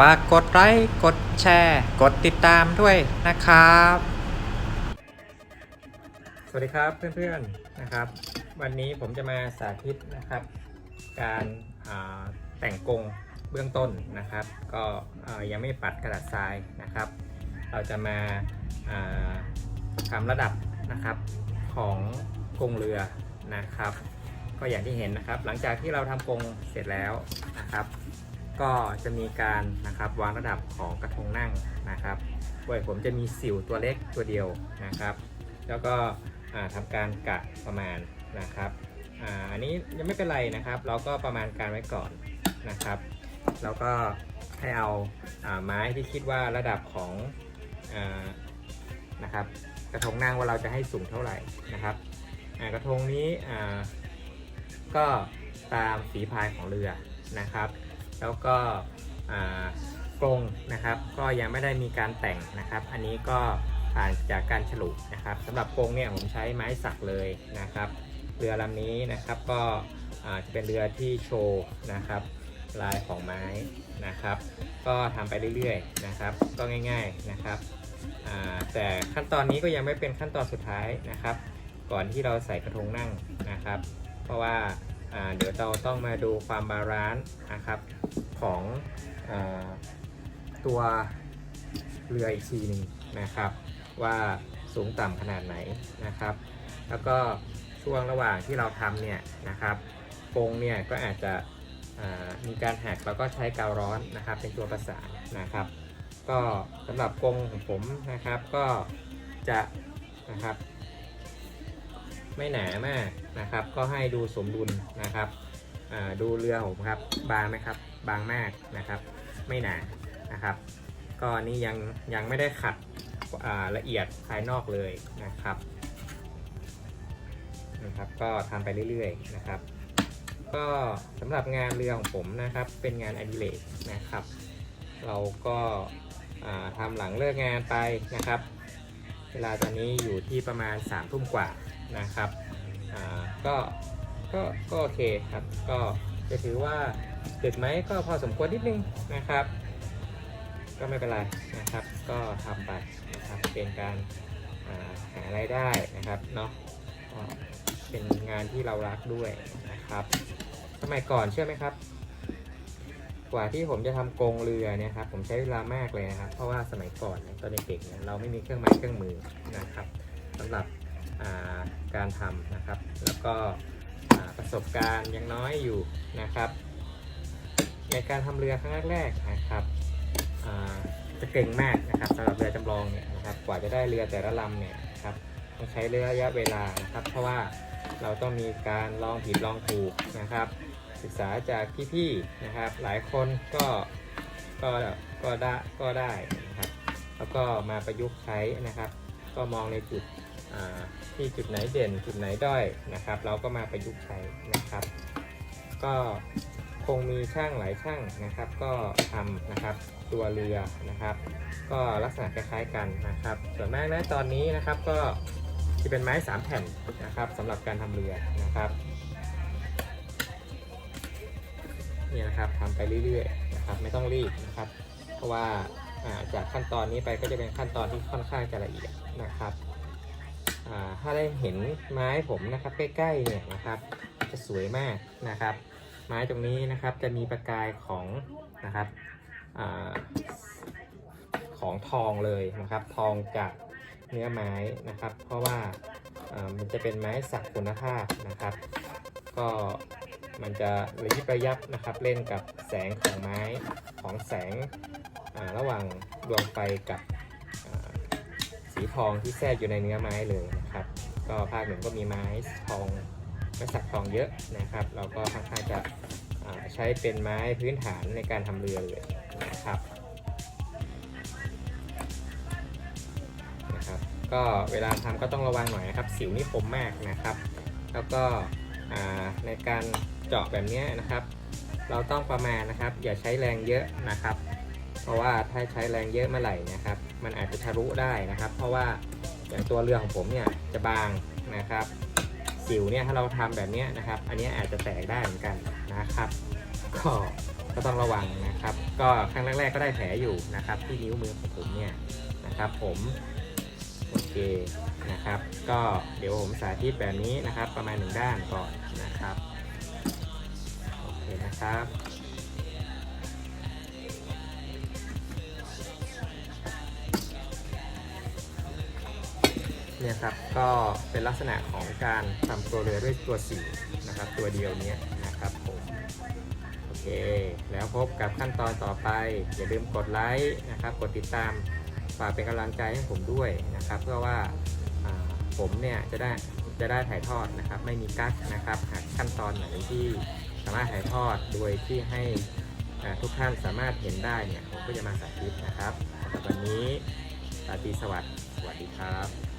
ฝากกดไลค์กดแชร์ กดติดตามด้วยนะครับ สวัสดีครับเพื่อนๆนะครับ วันนี้ผมจะมาสาธิตนะครับ การแต่งกรงเบื้องต้นนะครับ ก็ยังไม่ปัดกระดาษทรายนะครับ เราจะมาทำระดับนะครับของกรงเรือนะครับ ก็อย่างที่เห็นนะครับ หลังจากที่เราทำกรงเสร็จแล้วนะครับ ก็จะมีการนะครับวางระดับของกระทงนั่งนะครับโดยผมจะมีสิวตัวเล็กตัวเดียวนะครับ แล้วก็อ่าทำการกะประมาณนะครับอ,อันนี้ยังไม่เป็นไรนะครับ เราก็ประมาณการไว้ก่อนนะครับ แล้วก็ให้เอาอาไม้ที่คิดว่าระดับของอนะครับกระทงนั่งว่าเราจะให้สูงเท่าไหร่นะครับกระทงนี้ก็ตามฝีพายของเรือนะครับ แล้วก็กรงนะครับ ก็ยังไม่ได้มีการแต่งนะครับ อันนี้ก็ผ่านจากการฉลุนะครับสำหรับกรงเนี่ยผมใช้ไม้สักเลยนะครับ เรือลำนี้นะครับก็จะเป็นเรือที่โชว์นะครับลายของไม้นะครับ ก็ทำไปเรื่อยๆนะครับ ก็ง่ายๆนะครับแต่ขั้นตอนนี้ก็ยังไม่เป็นขั้นตอนสุดท้ายนะครับ ก่อนที่เราใส่กระทงนั่งนะครับ เพราะว่า เดี๋ยวเราต้องมาดูความบาลานซ์นะครับของอตัวเรืออีกทีหนึงนะครับ ว่าสูงต่ำขนาดไหนนะครับ แล้วก็ช่วงระหว่างที่เราทำเนี่ยนะครับกรงเนี่ยก็อาจจะมีการหักแล้วก็ใช้กาวร้อนนะครับ เป็นตัวประสานนะครับ ก็สำหรับกรงของผมนะครับก็จะนะครับ ไม่หนามากนะครับ ก็ให้ดูสมดุลนะครับดูเรือผมครับบางไหมครับ บางมากนะครับ ไม่หนานะครับ ก็นี่ยังยังไม่ได้ขัดละเอียดภายนอกเลยนะครับนะครับ ก็ทำไปเรื่อยๆนะครับ ก็สำหรับงานเรือของผมนะครับ เป็นงานอดิเรกนะครับ เราก็อ่าทำหลังเลิกงานไปนะครับ เวลาตอนนี้อยู่ที่ประมาณ3ามทุ่มกว่านะครับก็ก็ก็โอเคครับ ก็จะถือว่าดึกไหมก็พอสมควรนิดนึงนะครับ ก็ไม่เป็นไรนะครับ ก็ทำไปนะครับเป็นการอ่าหารายได้นะครับเนาะเป็นงานที่เรารักด้วยนะครับ สมัยก่อนเชื่อไหมครับ กว่าที่ผมจะทำกงเรือเนี่ยครับผมใช้เวลามากเลยนะครับ เพราะว่าสมัยก่อนตอนเด็กๆเนี่ยเราไม่มีเครื่องไม้เครื่องมือนะครับสำหรับาการทำนะครับ แล้วก็ประสบการณ์ยังน้อยอยู่นะครับ ในการทำเรือครั้งแรกๆนะครับจะเก่งมากนะครับสำหรับเรือจำลองเนี่ยนะครับกว่าจะได้เรือแต่ละลำเนี่ยครับต้องใช้ระยะเวลานะครับ เพราะว่าเราต้องมีการลองผิดลองถูกนะครับ ศึกษาจากพี่ๆนะครับ หลายคนก็ก็ก็ได้ก็ได้นะครับ แล้วก็มาประยุกต์ใช้นะครับ ก็มองในจุดที่จุดไหนเด่นจุดไหนด้อยนะครับ เราก็มาประยุกต์ใช้นะครับ ก็คงมีช่างหลายช่างนะครับ ก็ทำนะครับตัวเรือนะครับ ก็ลักษณะคล้ายๆกันนะครับ ส่วนมากนะตอนนี้นะครับก็จะเป็นไม้สามแผ่นนะครับสำหรับการทำเรือนะครับ เนี่ยนะครับทำไปเรื่อยๆนะครับไม่ต้องรีบนะครับ เพราะว่าจากขั้นตอนนี้ไปก็จะเป็นขั้นตอนที่ค่อนข้างจะละเอียดนะครับถ้าได้เห็นไม้ผมนะครับใกล้ๆเนี่ยนะครับ จะสวยมากนะครับ ไม้ตรงนี้นะครับจะมีประกายของนะครับอของทองเลยนะครับ ทองจากเนื้อไม้นะครับ เพราะว่ามันจะเป็นไม้สักคุณภาพนะครับ ก็ มันจะระยิบระยับนะครับเล่นกับแสงของไม้ของแสงระหว่างดวงไฟกับสีทองที่แทรกอยู่ในเนื้อไม้เลยนะครับ ก็ภาคหนึ่งก็มีไม้ทองไม้สักทองเยอะนะครับ เราก็ค่อนข้างจะใช้เป็นไม้พื้นฐานในการทำเรือเลยนะครับนะครับ ก็เวลาทำก็ต้องระวังหน่อยนะครับ สิวนี่คมมากนะครับ แล้วก็ในการ เจาะแบบนี้นะครับ เราต้องประมาณนะครับ อย่าใช้แรงเยอะนะครับ เพราะว่าถ้าใช้แรงเยอะเมื่อไหร่นะครับ มันอาจจะทะลุได้นะครับ เพราะว่าอย่างตัวเรือของผมเนี่ยจะบางนะครับสิวเนี่ยถ้าเราทำแบบนี้นะครับ อันนี้อาจจะแตกได้เหมือนกันนะครับ ก็ก็ต้องระวังนะครับ ก็ครั้งแรก ๆ ก็ได้แผลอยู่นะครับ ที่นิ้วมือของผมเนี่ยนะครับ ผมโอเคนะครับ ก็เดี๋ยวผมสาธิตแบบนี้นะครับ ประมาณหนึ่งด้านก่อนนะครับ ครับ เนี่ยครับ ก็เป็นลักษณะของการทำตัวเรือด้วยตัวสีนะครับ ตัวเดียวนี้นะครับผมโอเค แล้วพบกับขั้นตอนต่อไป อย่าลืมกดไลค์นะครับ กดติดตามฝากเป็นกำลังใจให้ผมด้วยนะครับ เพื่อว่าผมเนี่ยจะได้จะได้ถ่ายทอดนะครับ ไม่มีกั๊กนะครับ หากขั้นตอนไหนที่ สามารถถ่ายทอดโดยที่ให้ทุกท่านสามารถเห็นได้เนี่ยผมก็จะมาสาธิตนะครับสำหรับวันนี้ราตรีสวัสดิ์สวัสดีครับ